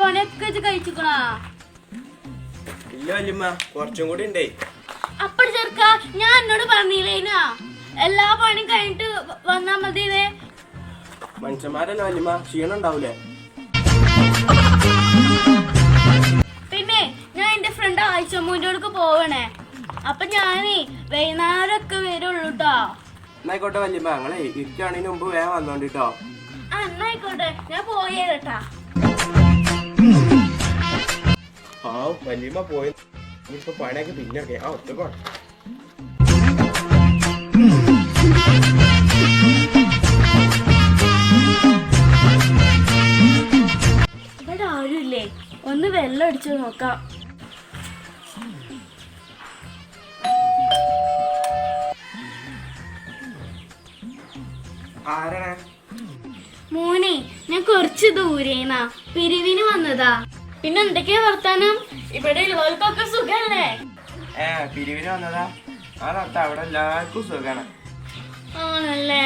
പണിയൊക്കെ ഇജ്ജ് കഴിച്ചിക്കണാ. ഇല്ല വല്യമ്മ കുറച്ചും കൂടി ഉണ്ടേ. അപ്പടി ചെറുക്ക ഞാൻ എന്നോട് പറഞ്ഞില്ലേനാ. എല്ലാ പണിയും കഴിഞ്ഞിട്ട് വന്നാ മതി മനുഷ്യന്മാരല്ല വല്യമ്മ ക്ഷീണം ഉണ്ടാവൂലേ? പിന്നെ ഞാൻ എന്റെ ഫ്രണ്ട് ആഴ്ചമ്മൂന്റെ അടുക്ക് പോവണേ. അപ്പൊ ഞാനേ വൈകുന്നേരമൊക്കെ വരുള്ളൂ കേട്ടോ എന്നായിക്കോട്ടെ വല്യമ്മ ഞങ്ങളെ ഇരിക്കുകയാണെങ്കിൽ മുമ്പ് വേഗം വന്നോണ്ടിട്ടോ. ആ എന്നായിക്കോട്ടെ. ഞാൻ പോയേട്ടാ. ആ വല്യമ്മ പോയി. ഇനിയിപ്പോ പണിയൊക്കെ പിന്നെ ആ ഒറ്റക്കോ ഇവിടെ ആരുമില്ലേ ഒന്ന് വെള്ളം അടിച്ചു നോക്കാം. മോനെ ഞാൻ കുറച്ച് ദൂരേന്നാ. പിരിവിന് വന്നതാ. പിന്നെ എന്തൊക്കെയാ വർത്താനം? ഇവിടെ ഉള്ളവർക്കൊക്കെ സുഖല്ലേ? ഏ പിരിവിന് വന്നതാ. ആ അവിടെ എല്ലാവർക്കും സുഖാണ്. ആണല്ലേ?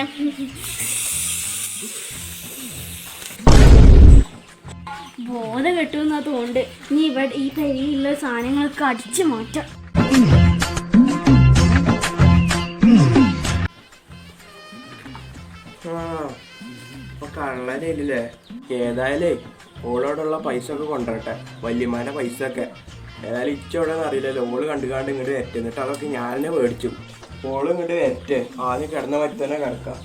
ബോധം കെട്ടുമെന്നാ നീ ഇനി ഇവിടെ ഈ പെരിയിലുള്ള സാധനങ്ങൾക്ക് അടിച്ചു മാറ്റാം. കള്ളനില്ലേ ഏതായാലേ ഓളോടുള്ള പൈസ ഒക്കെ കൊണ്ടുവരട്ടെ. വല്യമാന്റെ പൈസ ഒക്കെ ഏതായാലും ഇച്ചോടെന്ന് അറിയില്ലല്ലോ. ഓൾ കണ്ടുകാണ്ട് ഇങ്ങോട്ട് വരട്ടെ. എന്നിട്ട് അതൊക്കെ ഞാൻ തന്നെ മേടിച്ചു ഓൾ ഇങ്ങോട്ട് വരട്ടെ. ആദ്യം കിടന്ന പറ്റി തന്നെ കിടക്കാം.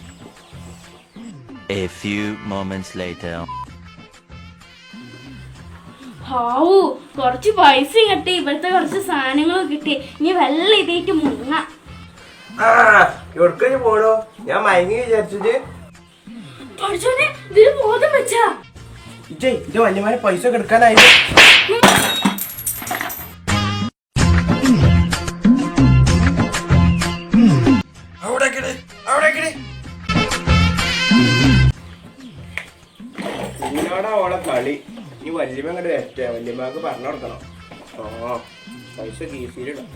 A few moments later. ഹാവു കുറച്ച് പൈസ കിട്ടി. ഇവിടുത്തെ കുറച്ച് സാധനങ്ങളും കിട്ടി. ഇനി വെള്ളം ഇതേറ്റ് മുങ്ങ. ആ എവിടേക്ക് പോണോ? ഞാൻ മയങ്ങി വിചാരിച്ചിട്ട് പഠിച്ചോനെ ഇതിന് ബോധം വെച്ചാ? ഇജയ് ഇത് വല്യമാരെ പൈസ കെടുക്കാനായി ഇതിനോടാ ഓളെ കളി. ഈ വല്യമ്മ അങ്ങോട്ട് വരട്ടെ. വല്യമ്മക്ക് പറഞ്ഞു കൊടുക്കണം. ആ പൈസ കീസിയിലിടാം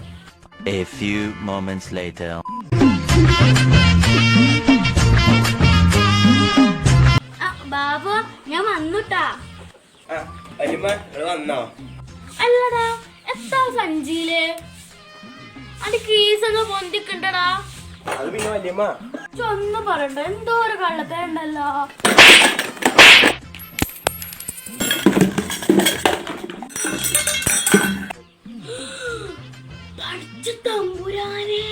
A few moments later. വന്നോ. അല്ലടാ എത്താ സഞ്ചിയിൽ? അത് കീസൊന്ന് പൊന്തിക്കണ്ടടാ. അത് പിന്നെ വല്യമ്മ. ചൊന്ന് പറയണ്ട എന്തോ ഒരു കള്ളത്തേണ്ടല്ലോ പഠിച്ച തമ്പുരാനെ.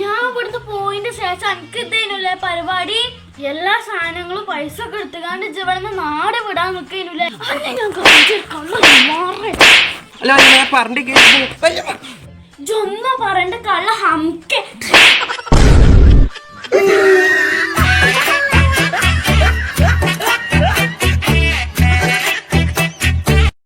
ഞാൻ ഇവിടുത്തെ പോയിന്റ് ശേഷം എനിക്ക് എന്തേനുല്ലേ പരിപാടി? എല്ലാ സാധനങ്ങളും പൈസ ഒക്കെ എടുത്തുകൊണ്ട് ഇവിടെ നിന്ന് നാട് വിടാൻ നിൽക്കുന്നില്ല ജൊമ്മ പറയണ്ട കള്ള ഹംക്കെ.